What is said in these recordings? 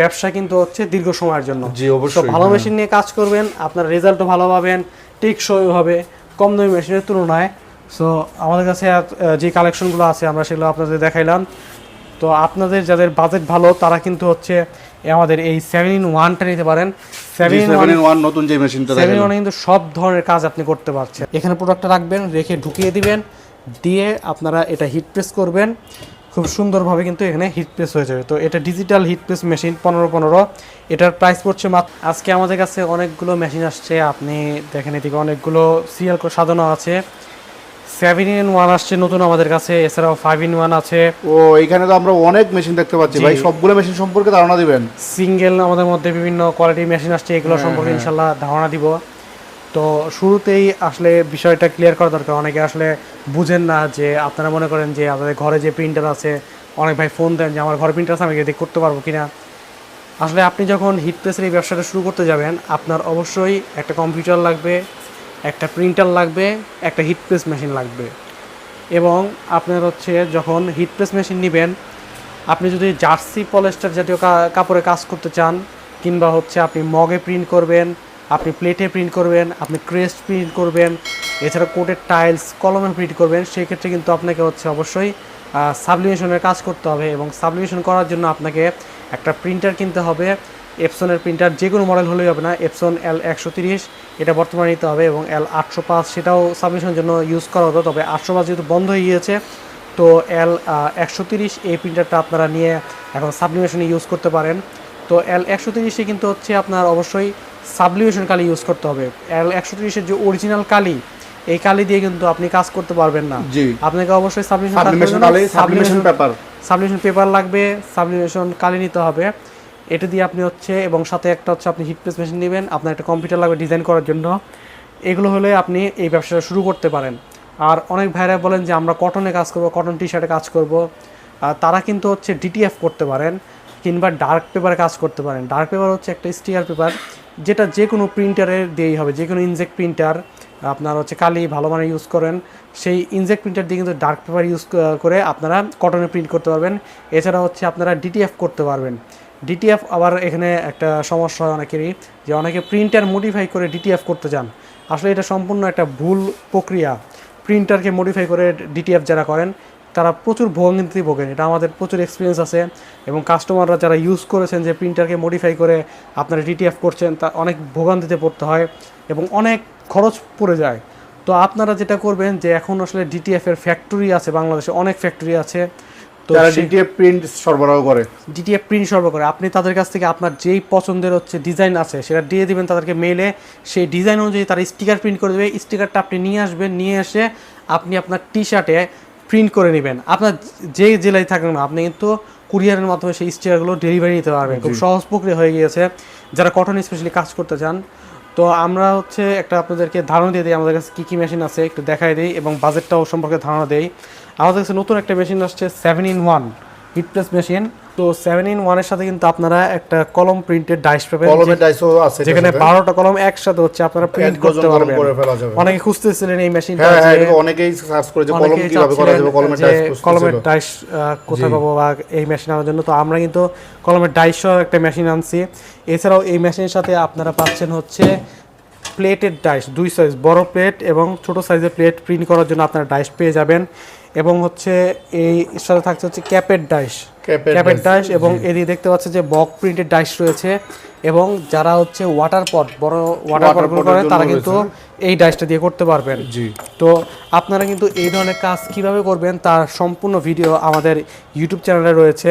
ব্যবসা কিন্তু হচ্ছে দীর্ঘ সময়ের জন্য। জি, অবশ্যই, ভালো। মেশিন নিয়ে কাজ করবেন আপনার রেজাল্টও ভালো পাবেন টেকসই হবে কম দামি মেশিনের তুলনায়। সো আমাদের কাছে যে কালেকশনগুলো আছে আমরা সেগুলো আপনাদের দেখাইলাম। তো আপনাদের যাদের বাজেট ভালো তারা কিন্তু হচ্ছে আমাদের এই সেভেন ইন ওয়ানটা নিতে পারেন। সেভেন ইন ওয়ান নতুন যে মেশিনটা সেভেন ওয়ানে কিন্তু সব ধরনের কাজ আপনি করতে পারছেন। এখানে প্রোডাক্টটা রাখবেন রেখে ঢুকিয়ে দিবেন দিয়ে আপনারা এটা হিট প্রেস করবেন। খুব সুন্দরভাবে কিন্তু এখানে হিট প্রেস হয়ে যাবে। তো এটা ডিজিটাল হিট প্রেস মেশিন পনেরো পনেরো। এটার প্রাইস পড়ছে মাত্র আজকে আমাদের কাছে অনেকগুলো মেশিন আসছে। আপনি দেখেন এদিকে অনেকগুলো সিরিয়াল সাজানো আছে। সেভেন ইন ওয়ান আসছে নতুন আমাদের কাছে। এছাড়াও ফাইভ ইন ওয়ান আছে। ও এখানে তো আমরা অনেক মেশিন দেখতে পাচ্ছি। ভাই সবগুলো মেশিন সম্পর্কে ধারণা দিবেন। সিঙ্গেল আমাদের মধ্যে বিভিন্ন কোয়ালিটির মেশিন আসছে। এগুলো সম্পর্কে ইনশাল্লাহ ধারণা দিব। তো শুরুতেই আসলে বিষয়টা ক্লিয়ার করা দরকার। অনেকে আসলে বুঝেন না যে আপনারা মনে করেন যে আপনাদের ঘরে যে প্রিন্টার আছে, অনেক ভাই ফোন দেন যে, আমার ঘরে প্রিন্টার আছে, আমি এদিকে করতে পারব কি না আসলে আপনি যখন হিট প্রেসের এই ব্যবসাটা শুরু করতে যাবেন, আপনার অবশ্যই একটা কম্পিউটার লাগবে, একটা প্রিন্টার লাগবে, একটা হিট প্রেস মেশিন লাগবে। এবং আপনার হচ্ছে যখন হিট প্রেস মেশিন নেবেন, আপনি যদি জার্সি পলেস্টার জাতীয় কাপড়ে কাজ করতে চান, কিংবা হচ্ছে আপনি মগে প্রিন্ট করবেন আপনি প্লেটে প্রিন্ট করবেন, আপনি ক্রেস্ট প্রিন্ট করবেন, এছাড়া কোটের টাইলস কলমে প্রিন্ট করবেন সেই ক্ষেত্রে কিন্তু আপনাকে হচ্ছে অবশ্যই সাবলিমেশনের কাজ করতে হবে এবং সাবলিমেশন করার জন্য আপনাকে একটা প্রিন্টার কিনতে হবে এপসনের প্রিন্টার যে কোনো মডেল হলেই হবে না এপসন এল একশো তিরিশ, এটা বর্তমানে নিতে হবে এবং এল আটশো পাঁচ, সেটাও সাবমিশনের জন্য ইউজ করা হতো, তবে আটশো পাঁচ যেহেতু বন্ধ হয়ে গিয়েছে, তো এল একশো তিরিশ এই প্রিন্টারটা আপনারা নিয়ে এখন সাবলিমেশনে ইউজ করতে পারেন। তো এল একশো তিরিশে কিন্তু হচ্ছে আপনার অবশ্যই সাবলিমেশন কালি ইউজ করতে হবে। এল একশো তিরিশের যে অরিজিনাল কালি এই কালি দিয়ে কিন্তু আপনি কাজ করতে পারবেন না। আপনাকে অবশ্যই সাবলিমেশন পেপার সাবলিমেশন পেপার লাগবে সাবলিমেশন কালি নিতে হবে। এটা দিয়ে আপনি হচ্ছে এবং সাথে একটা হচ্ছে আপনি হিট প্রেস মেশিন নেবেন। আপনার একটা কম্পিউটার লাগবে ডিজাইন করার জন্য। এগুলো হলে আপনি এই ব্যবসাটা শুরু করতে পারেন। আর অনেক ভাইরা বলেন যে আমরা কটনে কাজ করব কটন টি শার্টে কাজ করব। আর তারা কিন্তু হচ্ছে ডিটিএফ করতে পারেন। কিংবা ডার্ক পেপারে কাজ করতে পারেন। ডার্ক পেপার হচ্ছে একটা স্টিকার পেপার যেটা যে কোনো প্রিন্টারের দিয়েই হবে। যে কোনো ইনজেক্ট প্রিন্টার আপনার হচ্ছে কালি ভালো মানে ইউজ করেন, সেই ইনজেক্ট প্রিন্টার দিয়ে কিন্তু ডার্ক পেপার ইউজ করে আপনারা কটনে প্রিন্ট করতে পারবেন। এছাড়া হচ্ছে আপনারা ডিটিএফ করতে পারবেন। ডিটিএফ আবার এখানে একটা সমস্যা হয় অনেকেরই, যে অনেকে প্রিন্টার মডিফাই করে ডিটিএফ করতে চান। আসলে এটা সম্পূর্ণ একটা ভুল প্রক্রিয়া। প্রিন্টারকে মডিফাই করে ডিটিএফ যারা করেন তারা প্রচুর ভোগান্তি ভোগেন। এটা আমাদের প্রচুর এক্সপিরিয়েন্স আছে এবং কাস্টমাররা যারা ইউজ করেছেন যে প্রিন্টারকে মডিফাই করে আপনারা ডিটিএফ করছেন তা অনেক ভোগান্তিতে পড়তে হয় এবং অনেক খরচ পড়ে যায়। তো আপনারা যেটা করবেন যে এখন আসলে ডিটিএফ এর ফ্যাক্টরি আছে বাংলাদেশে অনেক ফ্যাক্টরি আছে। তো ডিটিএফ প্রিন্ট সরবরাহ করে। ডিটিএফ প্রিন্ট সরবরাহ করে। আপনি তাদের কাছ থেকে আপনার যেই পছন্দের হচ্ছে ডিজাইন আছে সেটা দিয়ে দিবেন তাদেরকে মেলে সেই ডিজাইন অনুযায়ী তারা স্টিকার প্রিন্ট করে দেবে। স্টিকারটা আপনি নিয়ে আসবেন নিয়ে এসে আপনি আপনার টি শার্টে প্রিন্ট করে নেবেন। আপনার যে জেলায় থাকেন না আপনি কিন্তু কুরিয়ারের মাধ্যমে সেই স্টিকারগুলো ডেলিভারি নিতে পারবেন। খুব সহজ প্রক্রিয়া হয়ে গিয়েছে। যারা কটন স্পেশালি কাজ করতে চান তো আমরা হচ্ছে একটা আপনাদেরকে ধারণা দিয়ে দিই আমাদের কাছে কী কী মেশিন আছে একটু দেখাই দিই এবং বাজেটটাও সম্পর্কে ধারণা দেই। আমাদের কাছে নতুন একটা মেশিন আসছে seven in one heat press machine তো সেভেন ইন ওয়ানের সাথে কিন্তু আপনারা একটা কলম প্রিন্টেড ডাইস পাবেন কলমের ডাইসও আছে যেখানে। বারোটা কলম একসাথে হচ্ছে আপনারা প্রিন্ট করতে পারবেন। অনেকে খুঁজতেছিলেন এই মেশিনটা হ্যাঁ হ্যাঁ অনেকেই সার্চ করে যে কলম কীভাবে করা যাবে কলমের ডাইস কলমের ডাইস কোথায় পাবো বা এই মেশিন আনার জন্য। তো আমরা কিন্তু কলমের ডাইস সহ একটা মেশিন আনছি। এছাড়াও এই মেশিনের সাথে আপনারা পাচ্ছেন হচ্ছে প্লেটের ডাইস দুই সাইজ বড় প্লেট এবং ছোট সাইজের প্লেট প্রিন্ট করার জন্য আপনারা ডাইস পেয়ে যাবেন। এবং হচ্ছে এই সাথে থাকছে হচ্ছে ক্যাপের ডাইস। ক্যাপের ডাইস, এবং এদিকে দেখতে পাচ্ছে যে বক প্রিন্টের ডাইস রয়েছে এবং যারা হচ্ছে ওয়াটার পট বড় ওয়াটার পটগুলো করে তারা কিন্তু এই ডাইসটা দিয়ে করতে পারবেন। জি। তো আপনারা কিন্তু এই ধরনের কাজ কীভাবে করবেন তার সম্পূর্ণ ভিডিও আমাদের ইউটিউব চ্যানেলে রয়েছে।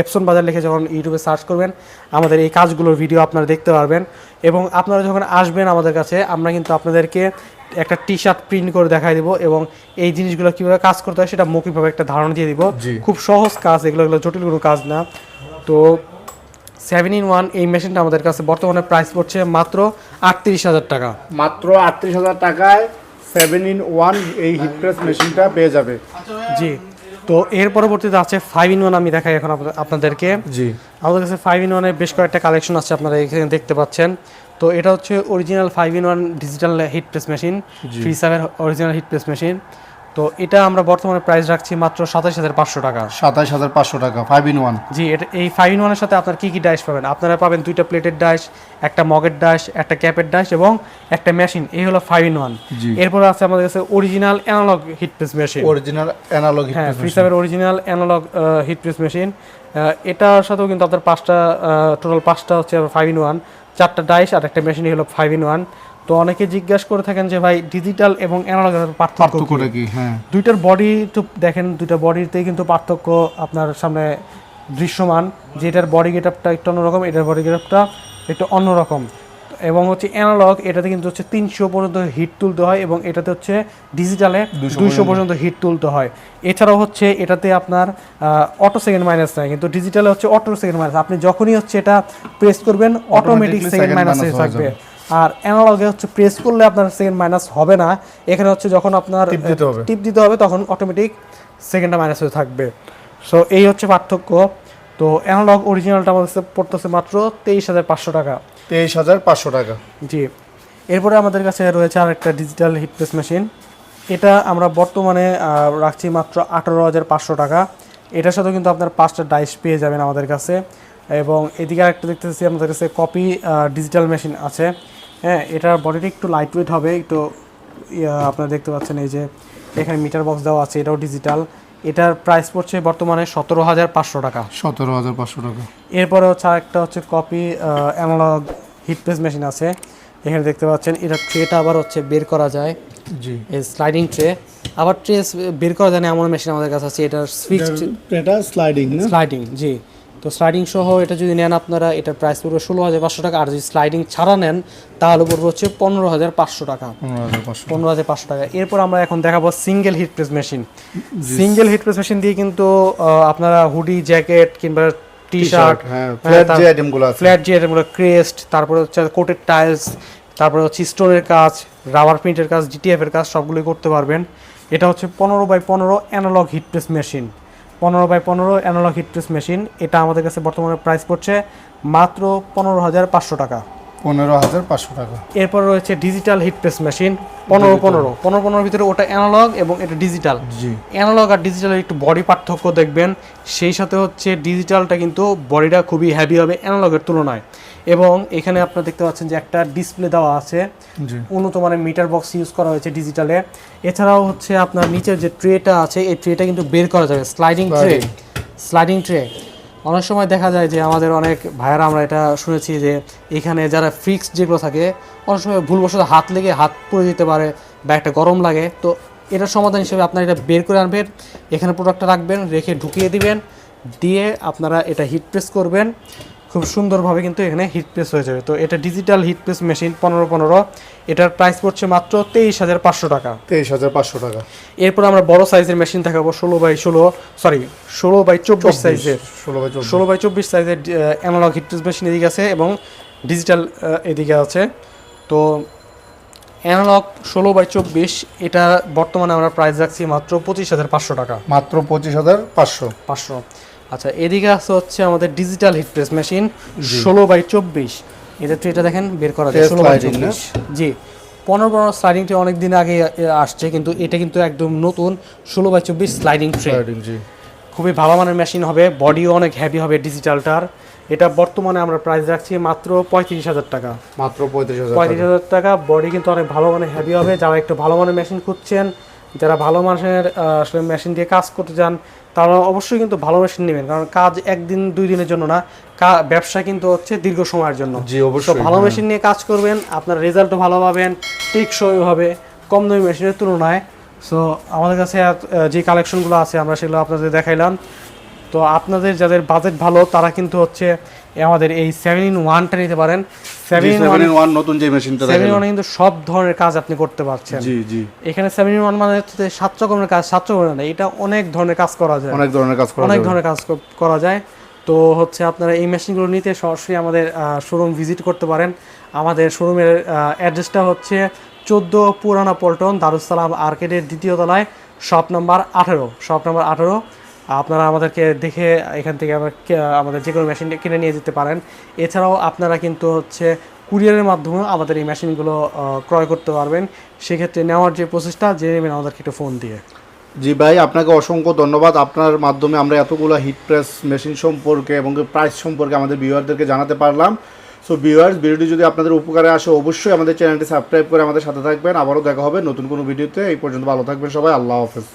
এপসন বাজার লিখে যখন ইউটিউবে সার্চ করবেন আমাদের এই কাজগুলোর ভিডিও আপনারা দেখতে পারবেন এবং আপনারা যখন আসবেন আমাদের কাছে আমরা কিন্তু আপনাদেরকে একটা টি শার্ট প্রিন্ট করে দেখাই দিব এবং এই জিনিসগুলো কীভাবে কাজ করতে হয় সেটা মৌখিকভাবে একটা ধারণা দিয়ে দিব। খুব সহজ কাজ এগুলো এগুলো জটিল কোনো কাজ না। তো সেভেন ইন ওয়ান এই মেশিনটা আমাদের কাছে বর্তমানে প্রাইস পড়ছে মাত্র আটত্রিশ হাজার টাকা। মাত্র আটত্রিশ হাজার টাকায় সেভেন ইন ওয়ান এই হিট প্রেস মেশিনটা পেয়ে যাবে। জি। তো এর পরবর্তীতে আছে ফাইভ ইন ওয়ান আমি দেখাই এখন আপনাদেরকে। জি। আমাদের কাছে ফাইভ ইন ওয়ানের বেশ কয়েকটা কালেকশন আছে আপনারা এখানে দেখতে পাচ্ছেন। তো এটা হচ্ছে original five in one digital heat press machine free সাবের অরিজিনাল হিট প্রেস মেশিন তো এটা আমরা বর্তমানে প্রাইস রাখছি মাত্র সাতাশ হাজার পাঁচশো টাকা। সাতাশ হাজার পাঁচশো টাকা ফাইভ ইন ওয়ান জি এটা এই ফাইভ ইন ওয়ানের সাথে আপনার কি কি ডাইস পাবেন? আপনারা পাবেন দুইটা প্লেটের ডাইস একটা মগের ডাইস একটা ক্যাপের ডাইস এবং একটা মেশিন এই হলো ফাইভ ইন ওয়ান এরপর আছে আমাদের কাছে original analog heat press machine original analog হ্যাঁ ফ্রিসাবের original analog heat press machine এটার সাথেও কিন্তু আপনার পাঁচটা টোটাল পাঁচটা হচ্ছে ফাইভ ইন ওয়ান চারটা ডাইস আর একটা মেশিন হলো ফাইভ ইন ওয়ান তো অনেকে জিজ্ঞাসা করে থাকেন যে ভাই ডিজিটাল এবং অ্যানালগের পার্থক্য কি? হ্যাঁ। দুইটার বডি তো দেখেন দুইটা বডিতেই কিন্তু পার্থক্য আপনার সামনে দৃশ্যমান। যেটার বডি গেটআপটা একটু অন্যরকম এটার বডি গেটআপটা একটু অন্যরকম। এবং হচ্ছে অ্যানালগ এটাতে কিন্তু হচ্ছে তিনশো পর্যন্ত হিট তুলতে হয় এবং এটাতে হচ্ছে ডিজিটালে দুইশো পর্যন্ত। হিট তুলতে হয়। এছাড়াও হচ্ছে এটাতে আপনার অটো সেকেন্ড মাইনাস নাই কিন্তু ডিজিটালে হচ্ছে অটো সেকেন্ড মাইনাস আপনি যখনই হচ্ছে এটা প্রেস করবেন অটোমেটিক সেকেন্ড মাইনাস থাকবে। আর অ্যানালগে হচ্ছে প্রেস করলে আপনার সেকেন্ড মাইনাস হবে না। এখানে হচ্ছে যখন আপনার টিপ দিতে হবে। টিপ দিতে হবে তখন অটোমেটিক সেকেন্ডটা মাইনাস হয়ে থাকবে। সো এই হচ্ছে পার্থক্য। তো অ্যানালগ অরিজিনালটা আমাদের পড়তেছে মাত্র তেইশ হাজার পাঁচশো টাকা। তেইশ হাজার পাঁচশো টাকা। জি। এরপরে আমাদের কাছে রয়েছে আর একটা ডিজিটাল হিট প্রেস মেশিন এটা আমরা বর্তমানে রাখছি মাত্র আঠারো হাজার পাঁচশো টাকা। এটার সাথে কিন্তু আপনার পাঁচটা ডাইস পেয়ে যাবেন আমাদের কাছে। এবং এদিকে আরেকটা দেখতেছি আমাদের কাছে কপি ডিজিটাল মেশিন আছে। হ্যাঁ এটার বডিটা একটু লাইট ওয়েট হবে একটু আপনারা দেখতে পাচ্ছেন এই যে এখানে মিটার বক্স দেওয়া আছে এটাও ডিজিটাল এটার প্রাইস পড়ছে বর্তমানে সতেরো হাজার পাঁচশো টাকা। সতেরো হাজার পাঁচশো টাকা। এরপরে হচ্ছে আরেকটা হচ্ছে copy analog heat press machine আছে। এখানে দেখতে পাচ্ছেন এটা ট্রেটা আবার হচ্ছে বের করা যায়। জি। এই স্লাইডিং ট্রে আবার ট্রে বের করা যায় না এমন মেশিন আমাদের কাছে আছে ফিক্সড এটা স্লাইডিং স্লাইডিং জি। তো স্লাইডিং সহ এটা যদি নেন আপনারা এটার প্রাইস পড়বে ষোলো হাজার পাঁচশো টাকা। আর যদি স্লাইডিং ছাড়া নেন তাহলে পড়বে হচ্ছে পনেরো হাজার পাঁচশো টাকা। পনেরো হাজার পাঁচশো টাকা। এরপর আমরা এখন দেখাবো single heat press machine single heat press machine দিয়ে কিন্তু আপনারা হুডি জ্যাকেট কিংবা টি শার্ট হ্যাঁ ফ্ল্যাট যে আইটেমগুলো ফ্ল্যাট যে এগুলো ক্রেস্ট তারপরে হচ্ছে কোটের টাইলস তারপরে হচ্ছে স্টোনের কাজ রাবার প্রিন্টের কাজ জিটিএফ এর কাজ সবগুলোই করতে পারবেন। এটা হচ্ছে পনেরো বাই পনেরো অ্যানালগ হিট প্রেস মেশিন পনেরো বাই পনেরো অ্যানালগ হিট মেশিন এটা আমাদের কাছে বর্তমানে প্রাইস পড়ছে মাত্র পনেরো হাজার পাঁচশো টাকা। পনেরো হাজার পাঁচশো টাকা। এরপর রয়েছে ডিজিটাল হিট প্রেস মেশিন পনেরো পনেরো। পনেরো পনেরোর ভিতরে ওটা অ্যানালগ এবং এটা ডিজিটাল জি। অ্যানালগ আর ডিজিটালের একটু বডি পার্থক্য দেখবেন সেই সাথে হচ্ছে ডিজিটালটা কিন্তু বডিটা খুবই হ্যাভি হবে অ্যানালগের তুলনায়। এবং এখানে আপনারা দেখতে পাচ্ছেন যে একটা ডিসপ্লে দেওয়া আছে। উন্নত মানের মিটার বক্স ইউজ করা হয়েছে ডিজিটালে এছাড়াও হচ্ছে আপনার নিচের যে ট্রেটা আছে এই ট্রেটা কিন্তু বের করা যাবে। স্লাইডিং ট্রে স্লাইডিং ট্রে অনেক সময় দেখা যায় যে আমাদের অনেক ভাইয়েরা আমরা এটা শুনেছি যে এখানে যারা ফিক্স যেগুলো থাকে, অনেক সময় ভুলবশত হাত লেগে হাত পড়ে যেতে পারে বা একটা গরম লাগে। তো এটার সমাধান হিসেবে আপনারা এটা বের করে আনবেন, এখানে প্রোডাক্টটা রাখবেন, রেখে ঢুকিয়ে দিবেন, দিয়ে আপনারা এটা হিট প্রেস করবেন। খুব সুন্দরভাবে কিন্তু এখানে হিট প্রেস হয়ে যাবে। তো এটা ডিজিটাল হিট প্রেস মেশিন পনেরো পনেরো। এটার প্রাইস পড়ছে মাত্র তেইশ হাজার পাঁচশো টাকা। তেইশ হাজার পাঁচশো টাকা। এরপর আমরা বড় সাইজের মেশিন দেখাবো। ষোলো বাই ষোলো সরি ষোলো বাই চব্বিশ সাইজের ষোলো বাই চব্বিশ। ষোলো বাই চব্বিশ সাইজের অ্যানালগ হিট প্রেস মেশিন এদিকে আছে এবং ডিজিটাল এদিকে আছে। তো অ্যানালগ ষোলো বাই চব্বিশ এটা বর্তমানে আমরা প্রাইস রাখছি মাত্র পঁচিশ হাজার পাঁচশো টাকা। মাত্র পঁচিশ হাজার পাঁচশো। পাঁচশো। আচ্ছা এদিকে আছে হচ্ছে আমাদের ডিজিটাল হিট প্রেস মেশিন ষোলো বাই চব্বিশ। এটা ট্রেটা দেখেন বের করা যায় ষোলো বাই? চব্বিশ। জি। পনেরো পনেরো স্লাইডিংটা অনেক দিন আগে আসছে কিন্তু এটা কিন্তু একদম নতুন ষোলো বাই চব্বিশ স্লাইডিং ট্রে স্লাইডিং জি। খুবই ভালো মানের মেশিন হবে বডিও অনেক হেভি হবে ডিজিটালটার এটা বর্তমানে আমরা প্রাইস রাখছি মাত্র পঁয়ত্রিশ হাজার টাকা। মাত্র পঁয়ত্রিশ হাজার পঁয়ত্রিশ হাজার টাকা বডি কিন্তু অনেক ভালো মানের হেভি হবে। যারা একটু ভালো মানের মেশিন খুঁজছেন যারা ভালো মানের আসলে মেশিন দিয়ে কাজ করতে চান তারা অবশ্যই কিন্তু ভালো মেশিন নেবেন। কারণ কাজ একদিন দুই দিনের জন্য না কা- ব্যবসা কিন্তু হচ্ছে দীর্ঘ সময়ের জন্য। জি অবশ্যই। ভালো। মেশিন নিয়ে কাজ করবেন আপনার রেজাল্টও ভালো পাবেন টেকসই হবে কম দামি মেশিনের তুলনায়। সো আমাদের কাছে যে কালেকশনগুলো আছে আমরা সেগুলো আপনাদের দেখাইলাম। তো আপনাদের যাদের বাজেট ভালো তারা কিন্তু হচ্ছে আমাদের এই সেভেন ইন ওয়ানটা নিতে পারেন। ওয়ান সেভেন ইন ওয়ান নতুন যে মেশিনটা সেভেন ইন ওয়ানে কিন্তু সব ধরনের কাজ আপনি করতে পারছেন। জি জি। এখানে ওয়ান মানে হচ্ছে সাত রকমের কাজ সাত রকমের না এটা অনেক ধরনের কাজ করা যায়। অনেক ধরনের কাজ করা অনেক ধরনের কাজ করা যায়। তো হচ্ছে আপনারা এই মেশিনগুলো নিতে সরাসরি আমাদের শোরুম ভিজিট করতে পারেন। আমাদের শোরুমের অ্যাড্রেসটা হচ্ছে চোদ্দ পুরানা পল্টন দারুসালাম আর্কেডের দ্বিতীয় তলায় শপ নাম্বার আঠেরো শপ নাম্বার আঠেরো। আপনারা আমাদেরকে দেখে এখান থেকে আবার আমাদের যে কোনো মেশিন কিনে নিয়ে যেতে পারেন। এছাড়াও আপনারা কিন্তু হচ্ছে কুরিয়ারের মাধ্যমেও আমাদের এই মেশিনগুলো ক্রয় করতে পারবেন। সেক্ষেত্রে নেওয়ার যে প্রসেসটা জেনে নেবেন আমাদেরকে একটু ফোন দিয়ে। জি ভাই, আপনাকে অসংখ্য ধন্যবাদ। আপনার মাধ্যমে আমরা এতগুলো হিট প্রেস মেশিন সম্পর্কে এবং প্রাইস সম্পর্কে আমাদের ভিউয়ারদেরকে জানাতে পারলাম। সো ভিউয়ার্স ভিডিওটি যদি আপনাদের উপকারে আসে, অবশ্যই আমাদের চ্যানেলটি সাবস্ক্রাইব করে আমাদের সাথে থাকবেন। আবারও দেখা হবে নতুন কোনো ভিডিওতে এই পর্যন্ত ভালো থাকবেন সবাই। আল্লাহ হাফেজ।